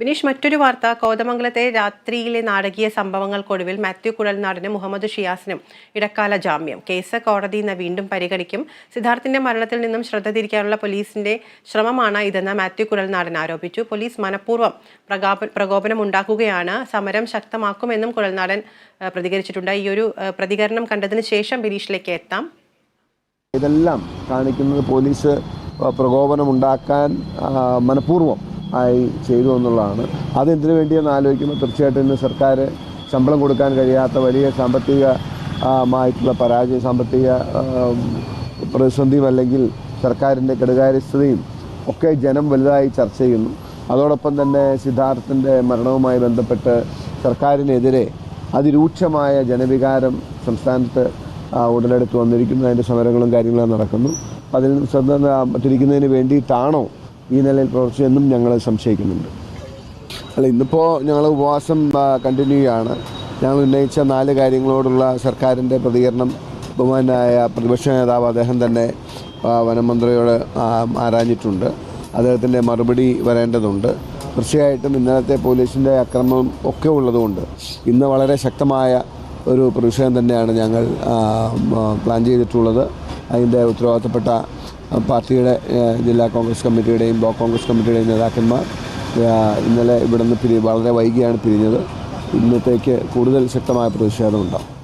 വിനീഷ് മറ്റൊരു വാർത്ത. കോതമംഗലത്തെ രാത്രിയിലെ നാടകീയ സംഭവങ്ങൾക്കൊടുവിൽ മാത്യു കുഴൽനാടിന് മുഹമ്മദ് ഷിയാസിനും ഇടക്കാല ജാമ്യം. കേസ് കോടതി ഇന്ന് വീണ്ടും പരിഗണിക്കും. സിദ്ധാർത്ഥിന്റെ മരണത്തിൽ നിന്നും ശ്രദ്ധ തിരിക്കാനുള്ള പോലീസിന്റെ ശ്രമമാണ് ഇതെന്ന് മാത്യു കുഴൽനാടൻ ആരോപിച്ചു. പോലീസ് മനഃപൂർവം പ്രകാപ പ്രകോപനം ഉണ്ടാക്കുകയാണ് സമരം ശക്തമാക്കുമെന്നും കുഴൽനാടൻ പ്രതികരിച്ചിട്ടുണ്ട്. ഈ ഒരു പ്രതികരണം കണ്ടതിന് ശേഷം ബിനീഷിലേക്ക് എത്താം. ഇതെല്ലാം കാണിക്കുന്നത് പോലീസ് പ്രകോപനം ഉണ്ടാക്കാൻ മനഃപൂർവം ആയി ചെയ്തു എന്നുള്ളതാണ്. അതെന്തിനു വേണ്ടിയെന്ന് ആലോചിക്കുമ്പോൾ തീർച്ചയായിട്ടും ഇന്ന് സർക്കാർ ശമ്പളം കൊടുക്കാൻ കഴിയാത്ത വലിയ സാമ്പത്തിക ആ, മായിട്ടുള്ള പരാജയ സാമ്പത്തിക പ്രതിസന്ധിയും അല്ലെങ്കിൽ സർക്കാരിന്റെ കെടുകാര്യസ്ഥതയും ഒക്കെ ജനം വലുതായി ചർച്ച ചെയ്യുന്നു. അതോടൊപ്പം തന്നെ സിദ്ധാർത്ഥന്റെ മരണവുമായി ബന്ധപ്പെട്ട് സർക്കാരിനെതിരെ അതിരൂക്ഷമായ ജനവികാരം സംസ്ഥാനത്ത് ഉടലെടുത്ത് വന്നിരിക്കുന്നു. അതിന്റെ സമരങ്ങളും കാര്യങ്ങളും നടക്കുന്നു. അതിൽ തിരിക്കുന്നതിന് വേണ്ടിയിട്ടാണോ ഈ നിലയിൽ പ്രവർത്തിച്ചതെന്നും ഞങ്ങൾ സംശയിക്കുന്നുണ്ട്. അല്ല ഇന്നിപ്പോൾ ഞങ്ങൾ ഉപവാസം കണ്ടിന്യൂ ചെയ്യാണ് ഞങ്ങൾ ഉന്നയിച്ച നാല് കാര്യങ്ങളോടുള്ള സർക്കാരിന്റെ പ്രതികരണം ബഹുമാനായ പ്രതിപക്ഷ നേതാവ് അദ്ദേഹം തന്നെ വനമന്ത്രിയോട് ആരാഞ്ഞിട്ടുണ്ട്. അദ്ദേഹത്തിന്റെ മറുപടി വരേണ്ടതുണ്ട്. തീർച്ചയായിട്ടും ഇന്നലത്തെ പോലീസിന്റെ അക്രമം ഒക്കെ ഉള്ളതുകൊണ്ട് ഇന്ന് വളരെ ശക്തമായ ഒരു പ്രതിഷേധം തന്നെയാണ് ഞങ്ങൾ പ്ലാൻ ചെയ്തിട്ടുള്ളത്. അതിന്റെ ഉത്തരവാദിത്തപ്പെട്ട പാർട്ടിയുടെ ജില്ലാ കോൺഗ്രസ് കമ്മിറ്റിയുടെയും ബ്ലോക്ക് കോൺഗ്രസ് കമ്മിറ്റിയുടെയും നേതാക്കന്മാർ ഇന്നലെ ഇവിടുന്ന് പിരി വളരെ വൈകിയാണ് പിരിഞ്ഞത്. ഇന്നത്തേക്ക് കൂടുതൽ ശക്തമായ പ്രതിഷേധമുണ്ടാകും